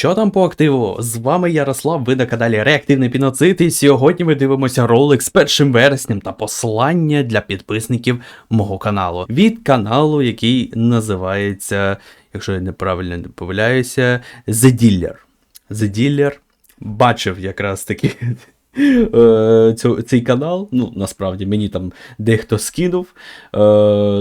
Що там по активу? З вами Ярослав, ви на каналі Реактивний Піноцит, і сьогодні ми дивимося ролик з 1 вереснем та послання для підписників мого каналу. Від каналу, який називається, якщо я неправильно не помиляюся, The Dealer. The Dealer бачив якраз таки е, цей канал. Ну, насправді, мені там дехто скинув. Е,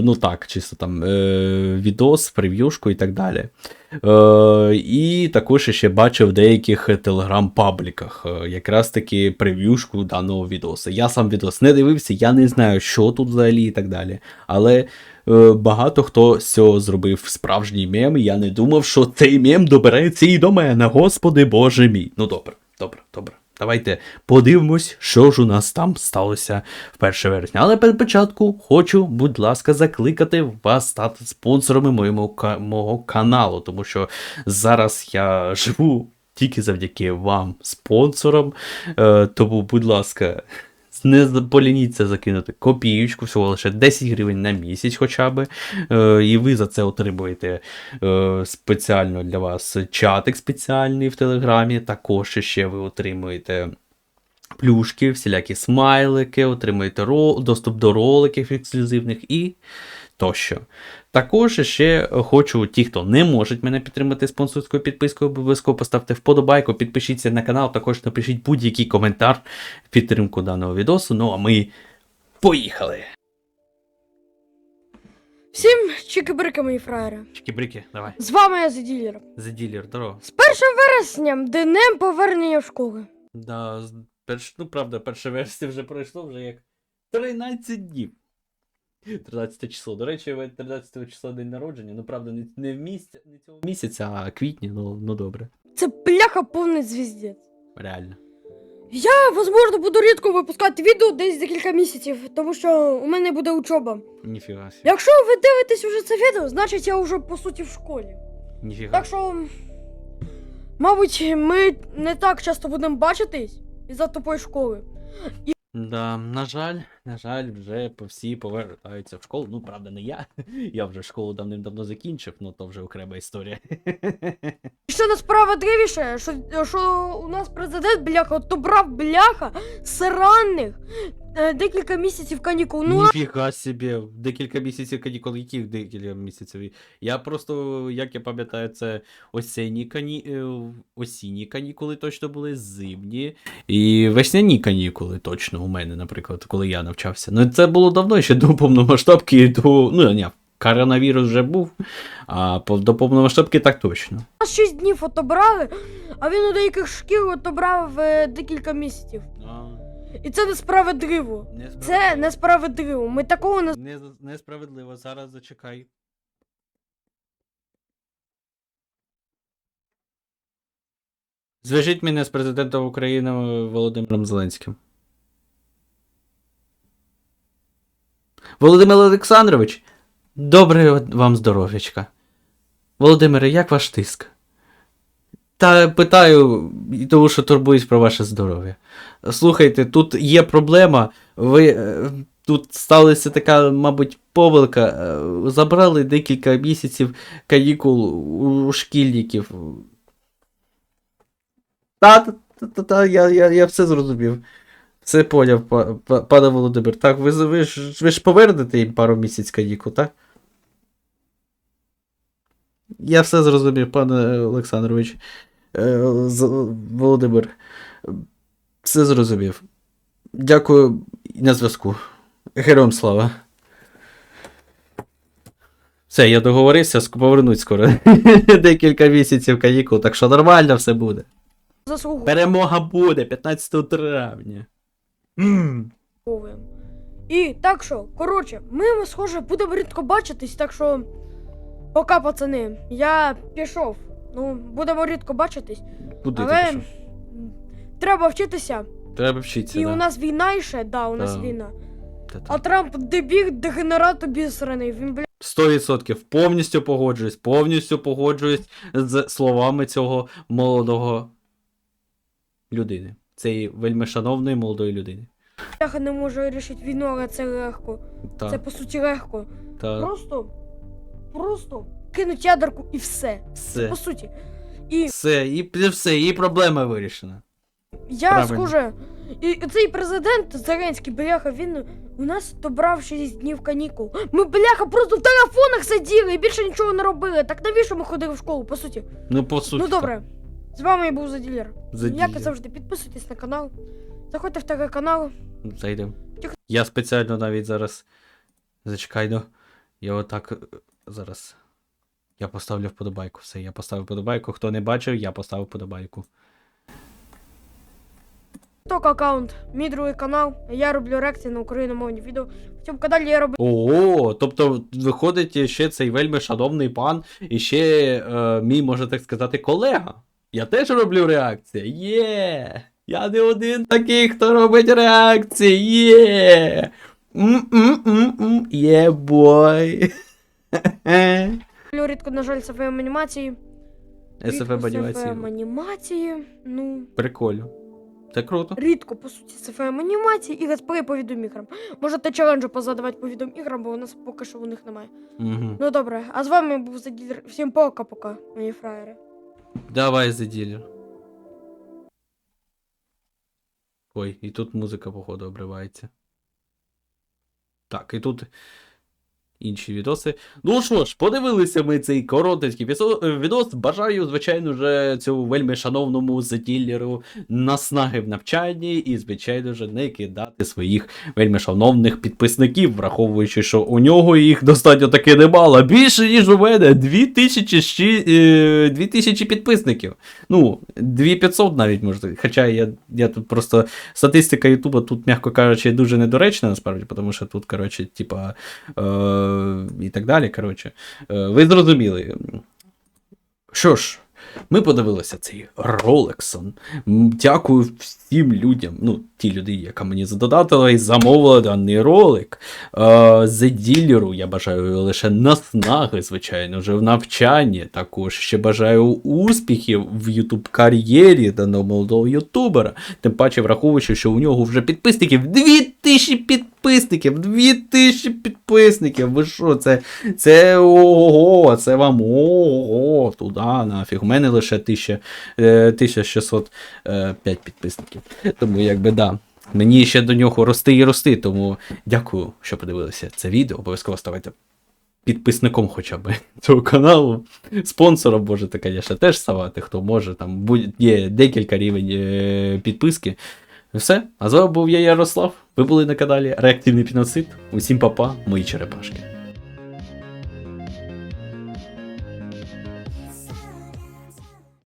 ну так, чисто там е, відос, прев'юшку і так далі. Е, і також ще бачив в деяких телеграм-пабліках е, якраз таки прев'юшку даного відоса. Я сам відос не дивився, я не знаю, що тут взагалі і так далі. Але е, багато хто з цього зробив справжній мем, я не думав, що цей мем добереться і до мене. Господи Боже мій. Ну добре, добре, добре. Давайте подивимось, що ж у нас там сталося в 1 вересня. Але перед початку хочу, будь ласка, закликати вас стати спонсорами моєму, мого каналу, тому що зараз я живу тільки завдяки вам, спонсорам. Е, тому, будь ласка, не полініться закинути копіючку, всього лише 10 гривень на місяць, хоча б. Е, і ви за це отримуєте е, спеціально для вас чатик спеціальний в Телеграмі. Також ще ви отримуєте. Плюшки, всілякі смайлики, отримуєте доступ до роликів ексклюзивних і тощо. Також ще хочу, ті, хто не можуть мене підтримати спонсорською підпискою, обов'язково поставте вподобайку, підпишіться на канал, також напишіть будь-який коментар в підтримку даного відосу. Ну а ми поїхали! Всім чики-брики, мої фраєри. Чики-брики, давай. З вами я Зеділер. Dealer, здорово. З 1 вересня днем повернення в школу. Да, перш, ну правда, перше версія вже пройшло вже як 13 днів. 13 число. До речі, ви 13 числа день народження. Ну, правда, не, не в місяць, не цього місяця, а квітні, ну, ну добре. Це бляха повний звіздець. Реально. Я, можливо, буду рідко випускати відео десь за кілька місяців, тому що у мене буде учоба. Ніфіга сі. Якщо ви дивитесь уже це відео, значить я вже по суті в школі. Ніфіга. Так що, мабуть, ми не так часто будемо бачитись із-за тупої школи. Да, на жаль, на жаль, вже по всі повертаються в школу. Ну, правда, не я. Я вже школу давним-давно закінчив, ну то вже окрема історія. І Що несправедливіше, що, що у нас президент бляха отобрав бляха сраних е, декілька місяців канікул. Ну, Ніфіга собі, декілька місяців канікул, яких декілька місяців? Я просто, як я пам'ятаю, це осінні, кані... е, осінні канікули точно були, зимні і весняні канікули точно у мене, наприклад, коли я навчався. Ну це було давно ще до повномасштабки, до. Ну, ні, коронавірус вже був, а до повномасштабки так точно. нас 6 днів отобрали, а він у деяких шкіл отобрав е, декілька місяців. І це несправедливо. Це несправедливо. Ми такого не Не, несправедливо, зараз зачекай. Зв'яжіть мене з президентом України Володимиром Зеленським. Володимир Олександрович, добре вам здоров'ячка. Володимире, як ваш тиск? Та питаю, тому що турбуюсь про ваше здоров'я. Слухайте, тут є проблема. Ви е, тут сталася така, мабуть, помилка. Е, Забрали декілька місяців канікул у, шкільників. Та, та, та, та я, я, я все зрозумів. Все поняв, па- па- пане Володимир. Так, ви, ви, ж, ви ж повернете їм пару місяць канікул, так? Я все зрозумів, пане Олександрович. Е, Володимир. Все зрозумів. Дякую на зв'язку. Героям слава. Все, я договорився, повернуть скоро. Декілька місяців канікул, так що нормально все буде. Перемога буде 15 травня. М. І так що, коротше, ми, схоже, будемо рідко бачитись, так що. Пока, пацани, я пішов. Ну, будемо рідко бачитись. Куди ти але пішов? треба вчитися. Треба вчитися, І да. у нас війна іще, да, у нас Да. війна. Та-та. А Трамп дебіг, дегенерат обісраний. Він, бля, 100% повністю погоджуюсь, повністю погоджуюсь з словами цього молодого людини. Цієї вельми шановної молодої людини. бляха не може вирішити війну, але це легко. Та, Це по суті легко. та, Просто, просто кинуть ядерку і все. все. По суті. І Все, і все, і проблема вирішена. я Правильно. схоже. І цей президент Зеленський, бляха, він у нас добрав 6 днів канікул. Ми, бляха, просто в телефонах сиділи і більше нічого не робили. Так навіщо ми ходили в школу, по суті? Ну, по суті. ну добре. З вами я був Заділер. Заділер. Як і завжди, підписуйтесь на канал. Заходьте в телеканал. Ну, Зайдемо. Тихо. Я спеціально навіть зараз. Зачекай, ну. Я отак е, зараз. Я поставлю вподобайку. Все, я поставив вподобайку. Хто не бачив, я поставив вподобайку. Ток аккаунт, мій другий канал. Я роблю реакції на україномовні відео. В цьому каналі я роблю О, тобто виходить ще цей вельми шановний пан, і ще е, мій, можна так сказати, колега. Я теж роблю реакції. Є! Я не один такий, хто робить реакції. Є! М-м-м-м, Є бой. рідко, на жаль, СФМ анімації. СФ анімації. СФМ анімації. Ну, Прикольно. Це круто. рідко, по суті, СФМ анімації і гасплей по відеоіграм. Можете челенджі позадавати по відеоіграм, бо у нас поки що у них немає. Угу. Ну добре, а з вами був Заділер. Всім пока-пока, мої фраєри. Давай за ділер. Ой, і тут музика, походу, обривається. Так, і тут інші відоси. Ну що ж, подивилися ми цей коротенький е, відос. Бажаю, звичайно ж, цьому вельми шановному заділеру наснаги в навчанні і, звичайно ж, не кидати своїх вельми шановних підписників, враховуючи, що у нього їх достатньо таки немало. Більше, ніж у мене. 2000, щі- е, 2000 підписників. Ну, 2500 навіть може. Хоча я, я тут просто статистика Ютуба тут, м'яко кажучи, дуже недоречна, насправді, тому що тут, коротше, типа. Е- і так далі. Коротше. Е, ви зрозуміли. Що ж, ми подивилися цей Ролексон. Дякую всім людям, ну, тій людині, яка мені задонатила і замовила даний ролик. Е, The ділеру я бажаю лише наснаги, звичайно, вже в навчанні. Також ще бажаю успіхів в YouTube кар'єрі даного молодого ютубера. Тим паче, враховуючи, що у нього вже підписників 2000 підписників! 2000 підписників! Ви що, це, це ого, це вам ого, туди нафіг. У мене лише 1000, е, 1605 підписників. Тому якби да. Мені ще до нього рости і рости, тому дякую, що подивилися це відео. Обов'язково ставайте підписником хоча б цього каналу. Спонсором можете, звісно, теж ставати, хто може. Там є декілька рівень е, підписки. Все. А з вами був я Ярослав. Ви були на каналі Реактивний Піноцид. Усім папа, мої черепашки.